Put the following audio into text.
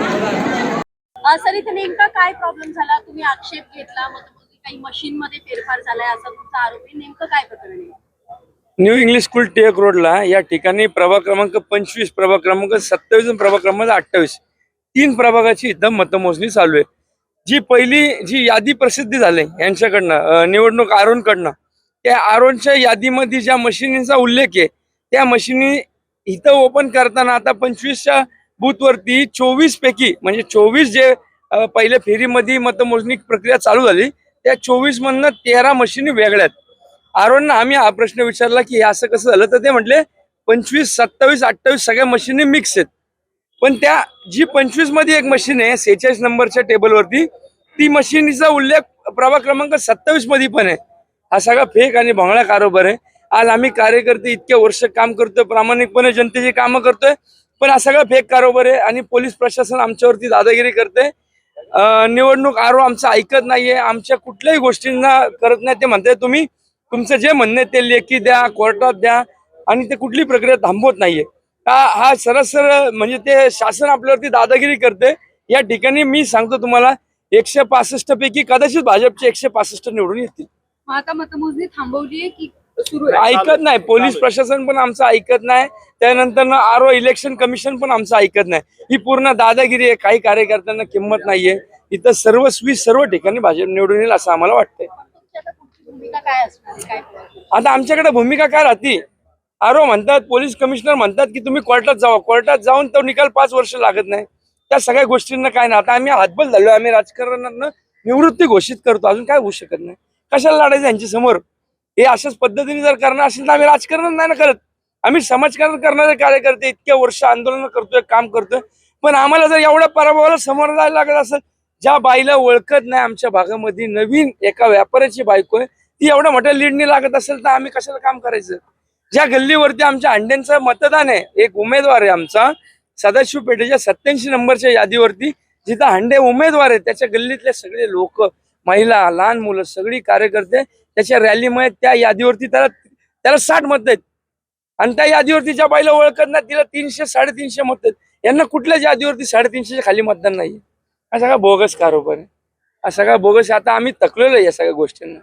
अ, sir इथे नेमका काय प्रॉब्लेम झाला? तुम्ही आक्षेप घेतला मग काही मशीन मध्ये फेरफार झालाय असा तुमचा आरोप आहे नेमकं काय प्रकरण आहे? न्यू इंग्लिश स्कूल टिळक रोडला या ठिकाणी प्रभाग क्रमांक पंचवीस प्रभाग क्रमांक सत्तावीस आणि प्रभाग क्रमांक अठ्ठावीस तीन प्रभागाची इथं मतमोजणी चालू आहे. जी पहिली जी यादी प्रसिद्धी झाली यांच्याकडनं निवडणूक आरोनकडनं त्या आरोनच्या यादीमध्ये ज्या मशिनीचा उल्लेख आहे त्या मशिनी इथं ओपन करताना आता पंचवीसच्या बूथवरती चोवीस पैकी म्हणजे चोवीस जे पहिल्या फेरीमध्ये मतमोजणी प्रक्रिया चालू झाली त्या चोवीस मधनं तेरा मशिनी वेगळ्या आहेत आम्ही हा प्रश्न विचारला की हे असं कसं झालं? तर ते म्हटले पंचवीस सत्तावीस अठ्ठावीस सगळ्या मशीनी मिक्स आहेत. पण त्या जी पंचवीसमध्ये एक मशीन आहे सेहेचाळीस नंबरच्या टेबलवरती ती मशीनीचा उल्लेख प्रभाग क्रमांक सत्तावीसमध्ये पण आहे. हा सगळा फेक आणि भोंगळा कारोबार आहे. आज आम्ही कार्यकर्ते इतके वर्ष काम करतोय प्रामाणिकपणे जनतेची कामं करतोय पण हा सगळा फेक कारोबार आहे आणि पोलीस प्रशासन आमच्यावरती दादागिरी करते निवडणूक आरो आमचं ऐकत नाहीये. आमच्या कुठल्याही गोष्टींना करत नाही ते म्हणताय तुम्ही. तुमचं जे म्हणणं ते लेखी द्या कोर्टात द्या आणि ते कुठली प्रक्रिया थांबवत नाहीये. हा हा सरसर म्हणजे ते शासन आपल्यावरती दादागिरी करते. या ठिकाणी मी सांगतो तुम्हाला एकशे पासष्ट पैकी कदाचित भाजपचे एकशे पासष्ट निवडून येतील. आता मतमोजणी थांबवली की ऐकत नाही. पोलीस प्रशासन पण आमचं ऐकत नाही. त्यानंतर आरो इलेक्शन कमिशन पण आमचं ऐकत नाही. ही पूर्ण दादागिरी आहे. काही कार्यकर्त्यांना किंमत नाहीये. इथं सर्वस्वी सर्व ठिकाणी भाजप निवडून येईल असं आम्हाला वाटतंय तुमची आता पुढची भूमिका काय असणार? काय आता आमच्याकडे भूमिका काय राहते? आरो म्हणतात पोलीस कमिशनर म्हणतात की तुम्ही कोर्टात जावा. कोर्टात जाऊन तो निकाल पाच वर्ष लागत नाही. त्या सगळ्या गोष्टींना काय नाही. आता आम्ही हातबल झालो आम्ही राजकारणानं निवृत्ती घोषित करतो. अजून काय होऊ शकत नाही. कशाला लढायचं यांच्या समोर? हे अशाच पद्धतीने जर करणार असेल तर आम्ही राजकारण नाही ना करत. आम्ही समाजकारण करणारे कार्यकर्ते इतक्या वर्ष आंदोलन करतोय काम करतोय. पण आम्हाला जर एवढ्या पराभवाला समोर जायला लागत असेल ज्या बाईला ओळखत नाही आमच्या भागामध्ये नवीन एका व्यापाऱ्याची बायको आहे ती एवढ्या मोठ्या लीडनी लागत असेल तर आम्ही कशाला काम करायचं? ज्या गल्लीवरती आमच्या अंड्यांचं मतदान आहे एक उमेदवार आहे आमचा सदाशिव पेठेच्या सत्याऐंशी नंबरच्या यादीवरती जिथं हंडे उमेदवार आहेत त्याच्या गल्लीतले सगळे लोक महिला लहान मुलं सगळी कार्यकर्ते त्याच्या रॅलीमुळे त्या यादीवरती त्याला त्याला साठ मत आहेत. आणि त्या यादीवरती ज्या बाईला ओळखत नाही तिला तीनशे साडेतीनशे मत आहेत. यांना कुठल्याच यादीवरती साडेतीनशेच्या खाली मतदान नाही हा सगळा बोगस कारोबार आहे. हा सगळा बोगस आता आम्ही तकलेलो आहे या सगळ्या गोष्टींना.